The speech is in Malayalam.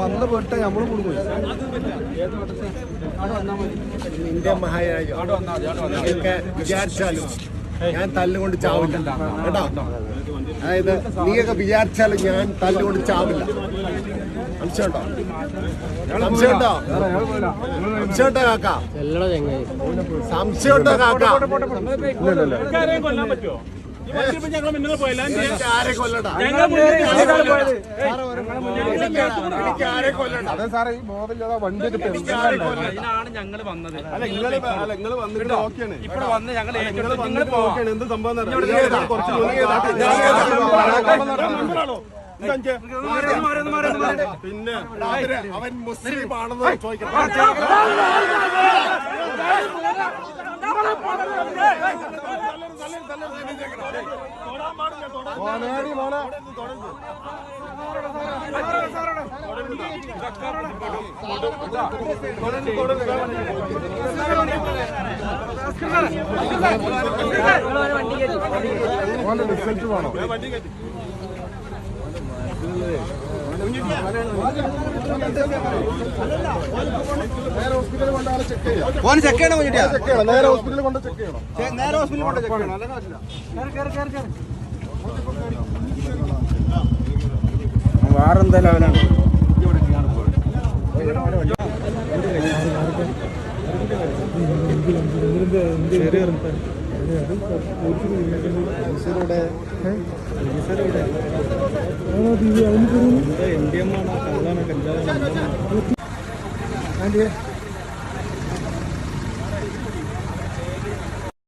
വന്ന പെട്ട നമ്മൾ കൊടുക്കും. ഇന്ത്യ മഹാരാജ ഒക്കെ വിചാരിച്ചാലും ഞാൻ തല്ലുകൊണ്ട് ചാവില്ല. കേട്ടോ? അതായത് നീയൊക്കെ വിചാരിച്ചാലും ഞാൻ തല്ലുകൊണ്ട് ചാവില്ല. അംശോട്ടോ? സംശയമുണ്ടോ സംശയമുണ്ടോ കാക്ക? സംശയമുണ്ടോ കാക്ക? ആരെ കൊല്ലാൻ അതെ സാറേ ഈ ബോധമില്ലാതെ വണ്ടി അതിനാണ് ഞങ്ങൾ വന്നത് ഇവിടെ വന്ന് ഞങ്ങൾ എന്ത് സംഭവം. പിന്നെ അവൻ മുസ്ലിം ആണെന്ന് ചോദിക്കണം മോനേടി മോനെ. റിസൾട്ട് വേണോ കൊണ്ടാണ് ചെക്ക് ചെയ്യണം നേരെ ഹോസ്പിറ്റലിൽ കൊണ്ട് ചെക്ക് ചെയ്യണം. നേരെ ഹോസ്പിറ്റലിൽ കൊണ്ട് ചെക്ക് ചെയ്യണം. അല്ലെങ്കിൽ പറ്റില്ല വേറെന്തായാലും അവനാണ്. ഇന്ത്യ